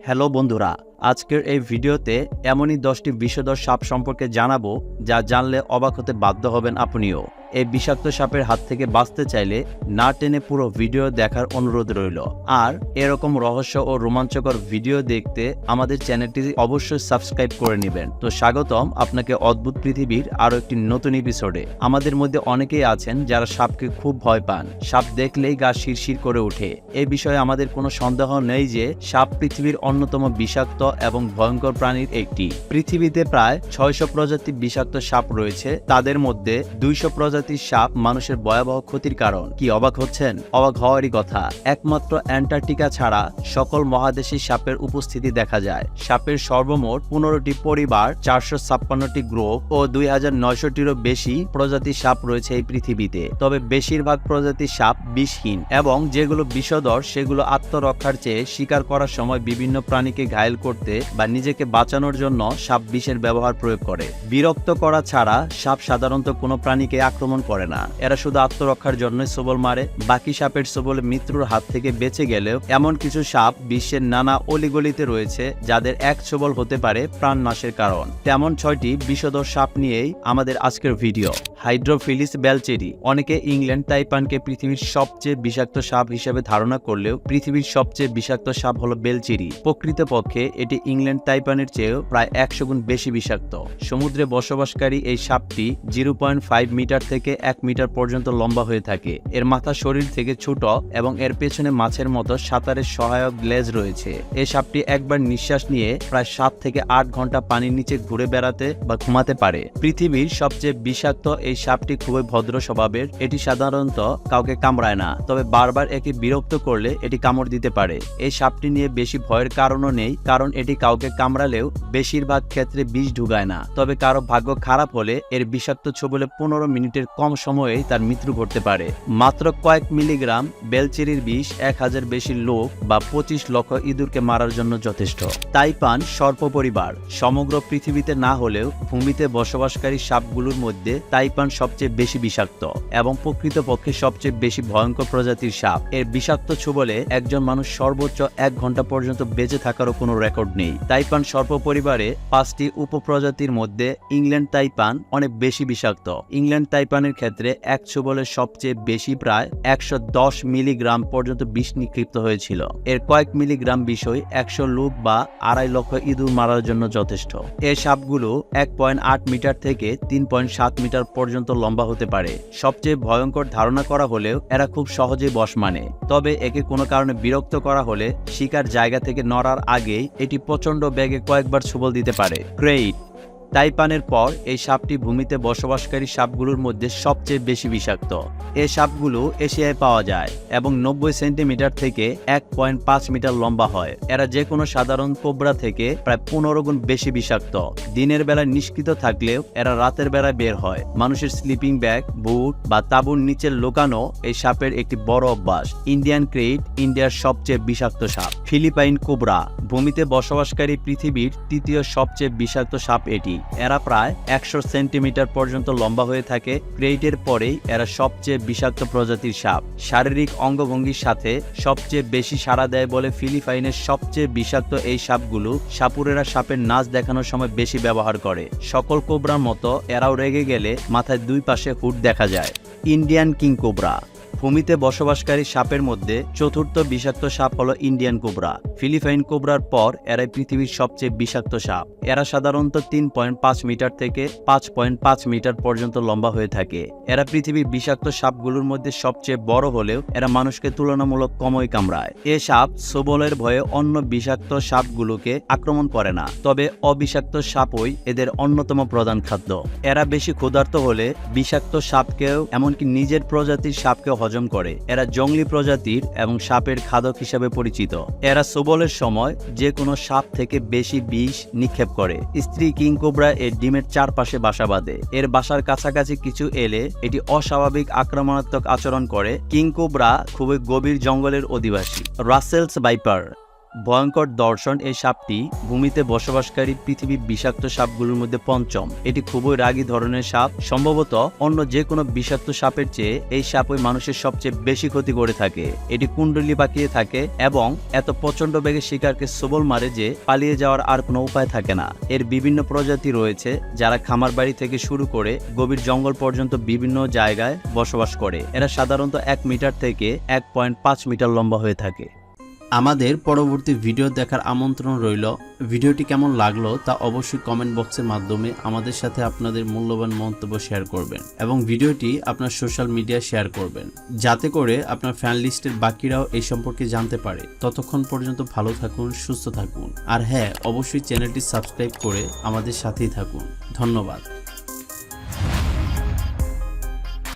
Hello বন্ধুরা আজকের এই ভিডিওতে এমনই দশটি বিষধর সাপ সম্পর্কে জানাব যা জানলে অবাক হতে বাধ্য হবেন আপনিও। এই বিষাক্ত সাপের হাত থেকে বাঁচতে চাইলে না টেনে পুরো ভিডিও দেখার অনুরোধ রইল। আর এরকম রহস্য ও রোমাঞ্চকর ভিডিও দেখতে আমাদের চ্যানেলটি অবশ্যই সাবস্ক্রাইব করে নেবেন। তো স্বাগতম আপনাকে অদ্ভুত পৃথিবীর আরও একটি নতুন এপিসোডে আমাদের মধ্যে অনেকেই আছেন যারা সাপকে খুব ভয় পান। সাপ দেখলেই গা শিরশির করে ওঠে। এ বিষয়ে আমাদের কোনো সন্দেহ নেই যে সাপ পৃথিবীর অন্যতম বিষাক্ত এবং ভয়ঙ্কর প্রাণীর একটি। পৃথিবীতে প্রায় ছয়শো প্রজাতির বিষাক্ত সাপ রয়েছে, তাদের মধ্যে দুইশো প্রজাতির সাপ মানুষের ভয়াবহ ক্ষতির কারণ। কি অবাক হচ্ছেন? অবাক হওয়ারই কথা। একমাত্র অ্যান্টার্কটিকা ছাড়া সকল মহাদেশি সাপের উপস্থিতি দেখা যায়। সাপের সর্বমোট পনেরোটি পরিবার, চারশো ছাপ্পান্নটি গ্রুপ ও দুই হাজার নয়শোটিরও বেশি প্রজাতির সাপ রয়েছে এই পৃথিবীতে। তবে বেশিরভাগ প্রজাতির সাপ বিষহীন এবং যেগুলো বিষধর, সেগুলো আত্মরক্ষার চেয়ে শিকার করার সময় বিভিন্ন প্রাণীকে ঘায়েল করতে বা নিজেকে বাঁচানোর জন্য সাপ বিষের ব্যবহার প্রয়োগ করে। বিরক্ত করা ছাড়া সাপ সাধারণত কোনো প্রাণীকে আক্রমণ করে না। এরা শুধু আত্মরক্ষার জন্যই সবল মারে, বাকি সাপের সবলে মৃত্যুর হাত থেকে বেঁচে গেলেও এমন কিছু সাপ বিশ্বের নানা অলিগলিতে রয়েছে যাদের এক সবল হতে পারে প্রাণ নাশের কারণ। তেমন ছয়টি বিষধর সাপ নিয়েই আমাদের আজকের ভিডিও। হাইড্রোফিলিস বেলচেরি অনেকে ইংল্যান্ড তাইপানকে পৃথিবীর সবচেয়ে বিষাক্ত সাপ হিসেবে ধারণা করলেও পৃথিবীর সবচেয়ে বিষাক্ত সাপ হলো বেলচেরি প্রকৃতপক্ষে এটি ইংল্যান্ড তাইপানের চেয়েও প্রায় একশো গুণ বেশি বিষাক্ত। সমুদ্রে বসবাসকারী এই সাপটি জিরো মিটার থেকে এক মিটার পর্যন্ত লম্বা হয়ে থাকে। এর মাথা শরীর থেকে ছোট এবং এর পেছনে মাছের মতো সাঁতারের সহায়ক গ্লেজ রয়েছে। এই সাপটি একবার নিঃশ্বাস নিয়ে প্রায় সাত থেকে আট ঘণ্টা পানির নিচে ঘুরে বেড়াতে বা ঘুমাতে পারে। পৃথিবীর সবচেয়ে বিষাক্ত এই সাপটি খুবই ভদ্র স্বভাবের। এটি সাধারণত কাউকে কামড়ায় না, তবে বারবার একে বিরক্ত করলে এটি কামড় দিতে পারে। এই সাপটি নিয়ে বেশি ভয়ের কারণও নেই, কারণ এটি কাউকে কামড়ালেও বেশিরভাগ ক্ষেত্রে বিষ ঢুকায় না। তবে কারও ভাগ্য খারাপ হলে এর বিষাক্ত ছবলে পনেরো মিনিটের কম সময়েই তার মৃত্যু ঘটতে পারে। মাত্র কয়েক মিলিগ্রাম বেলচেরির বিষ এক হাজার বেশি লোক বা পঁচিশ লক্ষ ইঁদুরকে মারার জন্য যথেষ্ট। তাইপান সর্প পরিবার সমগ্র পৃথিবীতে না হলেও ভূমিতে বসবাসকারী সাপগুলোর মধ্যে তাইপান সবচেয়ে বেশি বিষাক্ত এবং প্রকৃতপক্ষে সবচেয়ে বেশি ভয়ঙ্কর প্রজাতির সাপ। এর বিষাক্ত ছোবলে একজন মানুষ সর্বোচ্চ এক ঘণ্টা পর্যন্ত বেঁচে থাকারও কোনো রেকর্ড নেই। তাইপান সর্প পরিবারে পাঁচটি উপপ্রজাতির মধ্যে ইংল্যান্ড তাইপান অনেক বেশি বিষাক্ত। ইংল্যান্ড তাইপানের ক্ষেত্রে এক ছোবলের সবচেয়ে বেশি প্রায় একশো দশ মিলিগ্রাম পর্যন্ত বিষ নিক্ষিপ্ত হয়েছিল। এর কয়েক মিলিগ্রাম বিষয় একশো লোক বা আড়াই লক্ষ ইঁদুর মারার জন্য যথেষ্ট। এই সাপগুলো এক পয়েন্ট আট মিটার থেকে তিন পয়েন্ট সাত মিটার পর্যন্ত লম্বা হতে পারে। সবচেয়ে ভয়ঙ্কর ধারণা করা হলেও এরা খুব সহজে বশ মানে। তবে একে কোনো কারণে বিরক্ত করা হলে শিকার জায়গা থেকে নড়ার আগেই এটি প্রচণ্ড বেগে কয়েকবার ছুবল দিতে পারে। ক্রেইট তাইপানের পর এই সাপটি ভূমিতে বসবাসকারী সাপগুলোর মধ্যে সবচেয়ে বেশি বিষাক্ত। এই সাপগুলো এশিয়ায় পাওয়া যায় এবং নব্বই সেন্টিমিটার থেকে এক পয়েন্ট পাঁচ মিটার লম্বা হয়। এরা যে কোনো সাধারণ কোবরা থেকে প্রায় পনেরো গুণ বেশি বিষাক্ত। দিনের বেলায় নিষ্কৃত থাকলেও এরা রাতের বেলায় বের হয়। মানুষের স্লিপিং ব্যাগ, বুট বা তাঁবুর নিচে লোকানো এই সাপের একটি বড় অভ্যাস। ইন্ডিয়ান ক্রেইট, ইন্ডিয়ার সবচেয়ে বিষাক্ত সাপ। ফিলিপাইন কোবরা, ভূমিতে বসবাসকারী পৃথিবীর তৃতীয় সবচেয়ে বিষাক্ত সাপ এটি। এরা প্রায় একশো সেন্টিমিটার পর্যন্ত লম্বা হয়ে থাকে। ক্রেইটের পরেই এরা সবচেয়ে বিষাক্ত প্রজাতির সাপ। শারীরিক অঙ্গভঙ্গির সাথে সবচেয়ে বেশি সাড়া দেয় বলে ফিলিপাইনের সবচেয়ে বিষাক্ত এই সাপগুলো সাপুরেরা সাপের নাচ দেখানোর সময় বেশি ব্যবহার করে। সকল কোবরার মতো এরাও রেগে গেলে মাথায় দুই পাশে হুট দেখা যায়। ইন্ডিয়ান কিং কোবরা ভূমিতে বসবাসকারী সাপের মধ্যে চতুর্থ বিষাক্ত সাপ হলো ইন্ডিয়ান কোবরা। ফিলিপাইন কোবরার পর এরাই পৃথিবীর সবচেয়ে বিষাক্ত সাপ। এরা সাধারণত তিন পয়েন্ট পাঁচ মিটার থেকে পাঁচ পয়েন্ট পাঁচ মিটার পর্যন্ত লম্বা হয়ে থাকে। এরা পৃথিবীর বিষাক্ত সাপগুলোর মধ্যে সবচেয়ে বড় হলেও এরা মানুষকে তুলনামূলক কমই কামড়ায়। এ সাপ সবলের ভয়ে অন্য বিষাক্ত সাপগুলোকে আক্রমণ করে না, তবে অবিষাক্ত সাপই এদের অন্যতম প্রধান খাদ্য। এরা বেশি ক্ষুধার্ত হলে বিষাক্ত সাপকেও, এমনকি নিজের প্রজাতির সাপকেও হজম করে। এরা জঙ্গলি প্রজাতির এবং সাপের খাদক হিসাবে পরিচিত। এরা সবলের সময় যে কোনো সাপ থেকে বেশি বিষ নিক্ষেপ করে। স্ত্রী কিংকোবরা এর ডিমের চারপাশে বাসা বাঁধে। এর বাসার কাছাকাছি কিছু এলে এটি অস্বাভাবিক আক্রমণাত্মক আচরণ করে। কিংকোবরা খুবই গভীর জঙ্গলের অধিবাসী। রাসেলস বাইপার ভয়ঙ্কর দর্শন এই সাপটি ভূমিতে বসবাসকারী পৃথিবীর বিষাক্ত সাপগুলোর মধ্যে পঞ্চম। এটি খুবই রাগী ধরনের সাপ। সম্ভবত অন্য যে কোনো বিষাক্ত সাপের চেয়ে এই সাপ ওই মানুষের সবচেয়ে বেশি ক্ষতি করে থাকে। এটি কুণ্ডলি পাকিয়ে থাকে এবং এত প্রচণ্ড বেগে শিকারকে সবল মারে যে পালিয়ে যাওয়ার আর কোনো উপায় থাকে না। এর বিভিন্ন প্রজাতি রয়েছে যারা খামার বাড়ি থেকে শুরু করে গভীর জঙ্গল পর্যন্ত বিভিন্ন জায়গায় বসবাস করে। এরা সাধারণত এক মিটার থেকে এক পয়েন্ট পাঁচ মিটার লম্বা হয়ে থাকে। আমাদের পরবর্তী ভিডিও দেখার আমন্ত্রণ রইল। ভিডিওটি কেমন লাগল তা অবশ্যই কমেন্ট বক্সের মাধ্যমে আমাদের সাথে আপনাদের মূল্যবান মন্তব্য শেয়ার করবেন এবং ভিডিওটি আপনার সোশ্যাল মিডিয়ায় শেয়ার করবেন। যাতে করে আপনার ফ্যান লিস্টের বাকিরাও এই সম্পর্কে জানতে পারে। ততক্ষণ পর্যন্ত ভালো থাকুন, সুস্থ থাকুন। আর হ্যাঁ অবশ্যই চ্যানেলটি সাবস্ক্রাইব করে আমাদের সাথেই থাকুন। ধন্যবাদ।